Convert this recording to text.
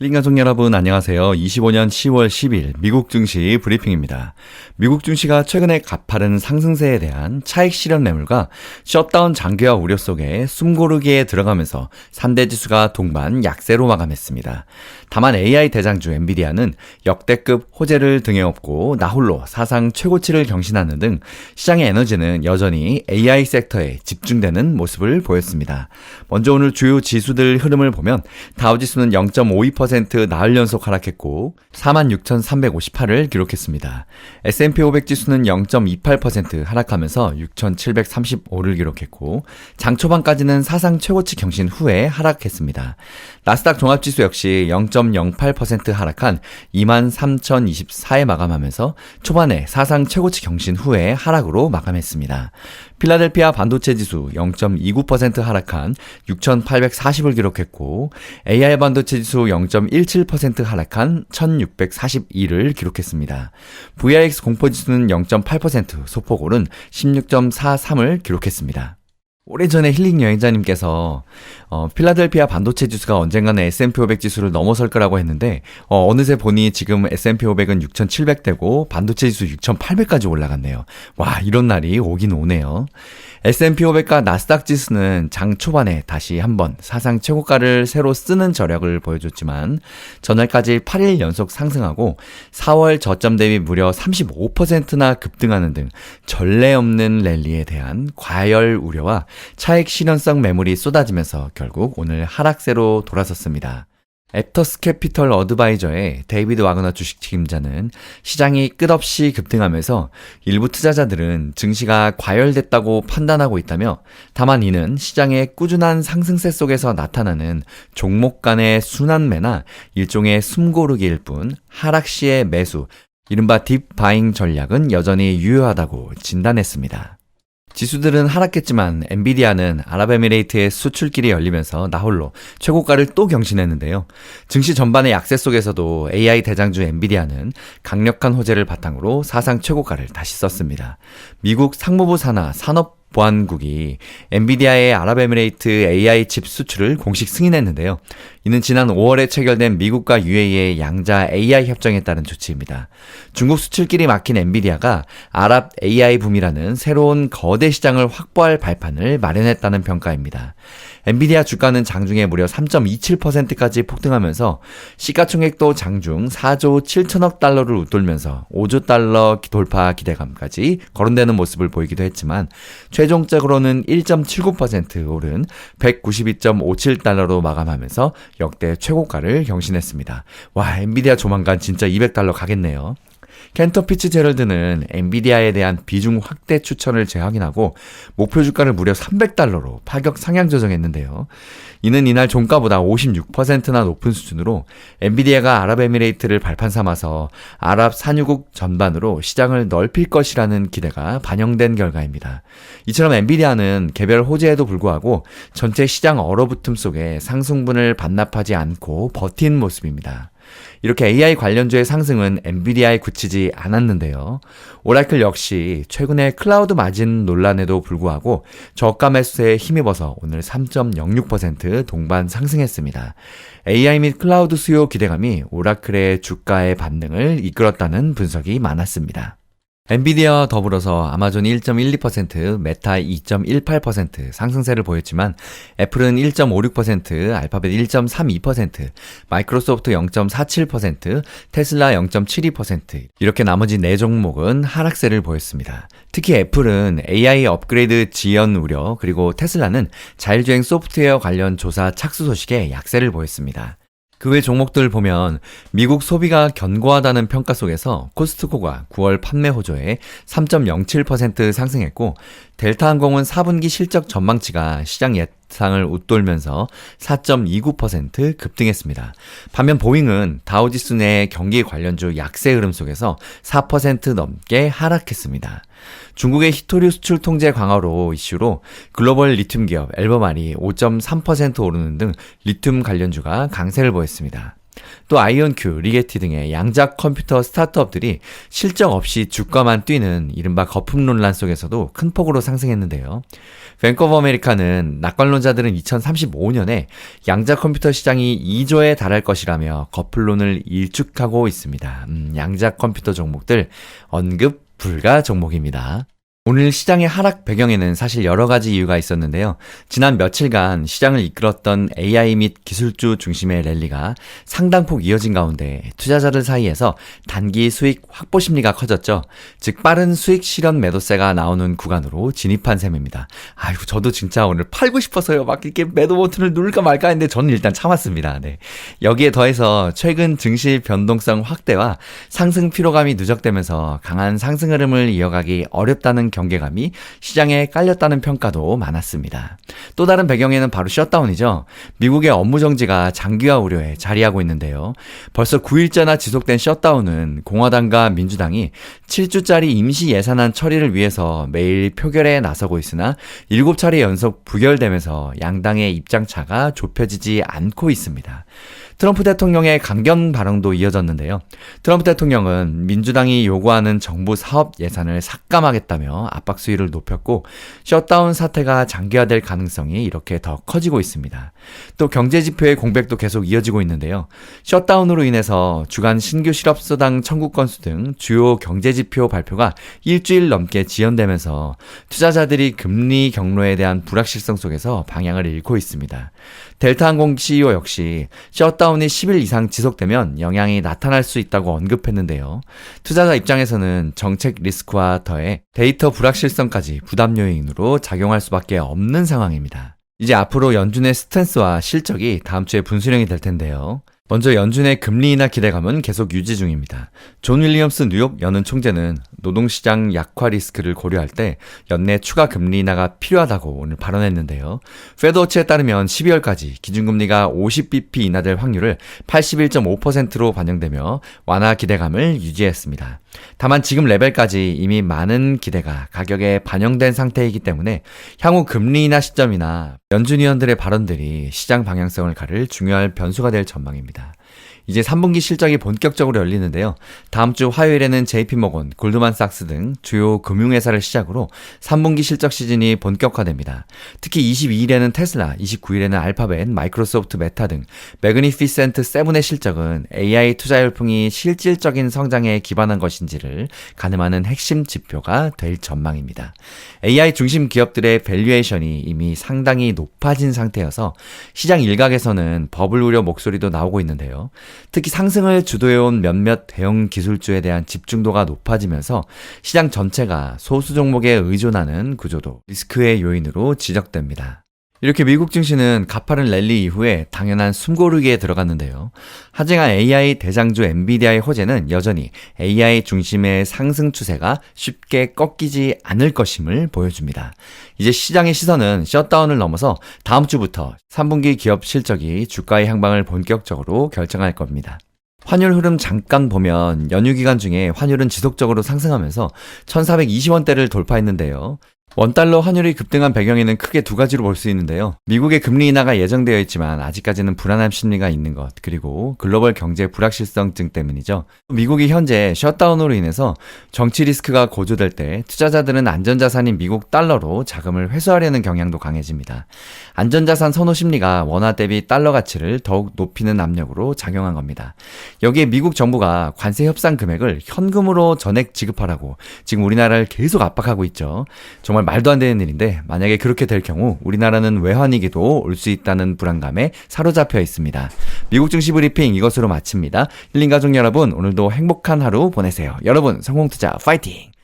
힐링 가족 여러분 안녕하세요. 25년 10월 10일 미국 증시 브리핑입니다. 미국 증시가 최근에 가파른 상승세에 대한 차익 실현 매물과 셧다운 장기화 우려 속에 숨고르기에 들어가면서 3대 지수가 동반 약세로 마감했습니다. 다만 AI 대장주 엔비디아는 역대급 호재를 등에 업고 나홀로 사상 최고치를 경신하는 등 시장의 에너지는 여전히 AI 섹터에 집중되는 모습을 보였습니다. 먼저 오늘 주요 지수들 흐름을 보면 다우지수는 0.52% 나흘 연속 하락했고 46,358을 기록했습니다. S&P 500 지수는 0.28% 하락하면서 6,735를 기록했고 장 초반까지는 사상 최고치 경신 후에 하락했습니다. 나스닥 종합지수 역시 0.08% 하락한 23,024에 마감하면서 초반에 사상 최고치 경신 후에 하락으로 마감했습니다. 필라델피아 반도체 지수 0.29% 하락한 6,840을 기록했고 AI 반도체 지수 0.17% 하락한 1,642를 기록했습니다. VIX 공포 지수는 0.8% 소폭 오른 16.43을 기록했습니다. 오래전에 힐링 여행자님께서 어, 필라델피아 반도체 지수가 언젠가는 S&P 500 지수를 넘어설 거라고 했는데 어, 느새 보니 지금 S&P 500은 6,700대고 반도체 지수 6,800까지 올라갔네요. 와 이런 날이 오긴 오네요. S&P 500과 나스닥 지수는 장 초반에 다시 한번 사상 최고가를 새로 쓰는 저력을 보여줬지만 전날까지 8일 연속 상승하고 4월 저점 대비 무려 35%나 급등하는 등 전례 없는 랠리에 대한 과열 우려와 차익 실현성 매물이 쏟아지면서 결국 오늘 하락세로 돌아섰습니다. 앱터스 캐피털 어드바이저의 데이비드 와그너 주식 책임자는 시장이 끝없이 급등하면서 일부 투자자들은 증시가 과열됐다고 판단하고 있다며 다만 이는 시장의 꾸준한 상승세 속에서 나타나는 종목 간의 순환매나 일종의 숨고르기일 뿐 하락 시의 매수, 이른바 딥바잉 전략은 여전히 유효하다고 진단했습니다. 지수들은 하락했지만 엔비디아는 아랍에미레이트의 수출길이 열리면서 나홀로 최고가를 또 경신했는데요. 증시 전반의 약세 속에서도 AI 대장주 엔비디아는 강력한 호재를 바탕으로 사상 최고가를 다시 썼습니다. 미국 상무부 산하 산업 보안국이 엔비디아의 아랍에미레이트 AI 칩 수출을 공식 승인했는데요. 이는 지난 5월에 체결된 미국과 UAE의 양자 AI 협정에 따른 조치입니다. 중국 수출길이 막힌 엔비디아가 아랍 AI 붐이라는 새로운 거대 시장을 확보할 발판을 마련했다는 평가입니다. 엔비디아 주가는 장중에 무려 3.27%까지 폭등하면서 시가총액도 장중 4조 7천억 달러를 웃돌면서 5조 달러 돌파 기대감까지 거론되는 모습을 보이기도 했지만 최종적으로는 1.79% 오른 192.57달러로 마감하면서 역대 최고가를 경신했습니다. 와, 엔비디아 조만간 진짜 200달러 가겠네요. 켄터피치 제럴드는 엔비디아에 대한 비중 확대 추천을 재확인하고 목표 주가를 무려 300달러로 파격 상향 조정했는데요. 이는 이날 종가보다 56%나 높은 수준으로 엔비디아가 아랍에미레이트를 발판 삼아서 아랍 산유국 전반으로 시장을 넓힐 것이라는 기대가 반영된 결과입니다. 이처럼 엔비디아는 개별 호재에도 불구하고 전체 시장 얼어붙음 속에 상승분을 반납하지 않고 버틴 모습입니다. 이렇게 AI 관련주의 상승은 엔비디아에 그치지 않았는데요. 오라클 역시 최근에 클라우드 마진 논란에도 불구하고 저가 매수세에 힘입어서 오늘 3.06% 동반 상승했습니다. AI 및 클라우드 수요 기대감이 오라클의 주가의 반등을 이끌었다는 분석이 많았습니다. 엔비디아와 더불어서 아마존이 1.12%, 메타 2.18% 상승세를 보였지만 애플은 1.56%, 알파벳 1.32%, 마이크로소프트 0.47%, 테슬라 0.72% 이렇게 나머지 4종목은 하락세를 보였습니다. 특히 애플은 AI 업그레이드 지연 우려 그리고 테슬라는 자율주행 소프트웨어 관련 조사 착수 소식에 약세를 보였습니다. 그 외 종목들 보면 미국 소비가 견고하다는 평가 속에서 코스트코가 9월 판매 호조에 3.07% 상승했고 델타항공은 4분기 실적 전망치가 시장 예상을 웃돌면서 4.29% 급등했습니다. 반면 보잉은 다우지수 내 경기 관련주 약세 흐름 속에서 4% 넘게 하락했습니다. 중국의 히토류 수출 통제 강화로 이슈로 글로벌 리튬 기업 엘버말이 5.3% 오르는 등 리튬 관련주가 강세를 보였습니다. 또 아이언큐, 리게티 등의 양자 컴퓨터 스타트업들이 실적 없이 주가만 뛰는 이른바 거품 논란 속에서도 큰 폭으로 상승했는데요. 뱅크 오브 아메리카는 낙관론자들은 2035년에 양자 컴퓨터 시장이 2조에 달할 것이라며 거품론을 일축하고 있습니다. 음, 양자 컴퓨터 종목들 언급 불가 종목입니다. 오늘 시장의 하락 배경에는 사실 여러 가지 이유가 있었는데요. 지난 며칠간 시장을 이끌었던 AI 및 기술주 중심의 랠리가 상당폭 이어진 가운데 투자자들 사이에서 단기 수익 확보 심리가 커졌죠. 즉 빠른 수익 실현 매도세가 나오는 구간으로 진입한 셈입니다. 아이고 저도 진짜 오늘 팔고 싶어서요. 막 이렇게 매도 버튼을 누를까 말까 했는데 저는 일단 참았습니다. 네. 여기에 더해서 최근 증시 변동성 확대와 상승 피로감이 누적되면서 강한 상승 흐름을 이어가기 어렵다는 경계감이 시장에 깔렸다는 평가도 많았습니다. 또 다른 배경에는 바로 셧다운이죠. 미국의 업무 정지가 장기화 우려에 자리하고 있는데요. 벌써 9일째나 지속된 셧다운은 공화당과 민주당이 7주짜리 임시 예산안 처리를 위해서 매일 표결에 나서고 있으나 7차례 연속 부결되면서 양당의 입장차가 좁혀지지 않고 있습니다. 트럼프 대통령의 강경 발언도 이어졌는데요. 트럼프 대통령은 민주당이 요구하는 정부 사업 예산을 삭감하겠다며 압박 수위를 높였고 셧다운 사태가 장기화될 가능성이 이렇게 더 커지고 있습니다. 또 경제 지표의 공백도 계속 이어지고 있는데요. 셧다운으로 인해서 주간 신규 실업수당 청구 건수 등 주요 경제 지표 발표가 일주일 넘게 지연되면서 투자자들이 금리 경로에 대한 불확실성 속에서 방향을 잃고 있습니다. 델타 항공 CEO 역시 셧다운이 10일 이상 지속되면 영향이 나타날 수 있다고 언급했는데요. 투자자 입장에서는 정책 리스크와 더해 데이터 불확실성까지 부담 요인으로 작용할 수밖에 없는 상황입니다. 이제 앞으로 연준의 스탠스와 실적이 다음 주에 분수령이 될 텐데요. 먼저 연준의 금리 인하 기대감은 계속 유지 중입니다. 존 윌리엄스 뉴욕 연은 총재는 노동시장 약화 리스크를 고려할 때 연내 추가 금리 인하가 필요하다고 오늘 발언했는데요. 페드워치에 따르면 12월까지 기준금리가 50bp 인하될 확률을 81.5%로 반영되며 완화 기대감을 유지했습니다. 다만 지금 레벨까지 이미 많은 기대가 가격에 반영된 상태이기 때문에 향후 금리 인하 시점이나 연준 위원들의 발언들이 시장 방향성을 가를 중요한 변수가 될 전망입니다. 이제 3분기 실적이 본격적으로 열리는데요. 다음 주 화요일에는 JP모건, 골드만삭스 등 주요 금융회사를 시작으로 3분기 실적 시즌이 본격화됩니다. 특히 22일에는 테슬라, 29일에는 알파벳, 마이크로소프트 메타 등 매그니피센트 세븐의 실적은 AI 투자 열풍이 실질적인 성장에 기반한 것인지를 가늠하는 핵심 지표가 될 전망입니다. AI 중심 기업들의 밸류에이션이 이미 상당히 높아진 상태여서 시장 일각에서는 버블 우려 목소리도 나오고 있는데요. 특히 상승을 주도해온 몇몇 대형 기술주에 대한 집중도가 높아지면서 시장 전체가 소수 종목에 의존하는 구조도 리스크의 요인으로 지적됩니다. 이렇게 미국 증시는 가파른 랠리 이후에 당연한 숨고르기에 들어갔는데요. 하지만 AI 대장주 엔비디아의 호재는 여전히 AI 중심의 상승 추세가 쉽게 꺾이지 않을 것임을 보여줍니다. 이제 시장의 시선은 셧다운을 넘어서 다음 주부터 3분기 기업 실적이 주가의 향방을 본격적으로 결정할 겁니다. 환율 흐름 잠깐 보면 연휴 기간 중에 환율은 지속적으로 상승하면서 1420원대를 돌파했는데요. 원달러 환율이 급등한 배경에는 크게 두 가지로 볼 수 있는데요. 미국의 금리 인하가 예정되어 있지만 아직까지는 불안함 심리가 있는 것, 그리고 글로벌 경제 불확실성 등 때문이죠. 미국이 현재 셧다운으로 인해서 정치 리스크가 고조될 때 투자자들은 안전자산인 미국 달러로 자금을 회수하려는 경향도 강해집니다. 안전자산 선호 심리가 원화 대비 달러 가치를 더욱 높이는 압력으로 작용한 겁니다. 여기에 미국 정부가 관세 협상 금액을 현금으로 전액 지급하라고 지금 우리나라를 계속 압박하고 있죠. 정말 말도 안 되는 일인데 만약에 그렇게 될 경우 우리나라는 외환위기도 올 수 있다는 불안감에 사로잡혀 있습니다. 미국 증시 브리핑 이것으로 마칩니다. 힐링 가족 여러분 오늘도 행복한 하루 보내세요. 여러분 성공 투자 파이팅!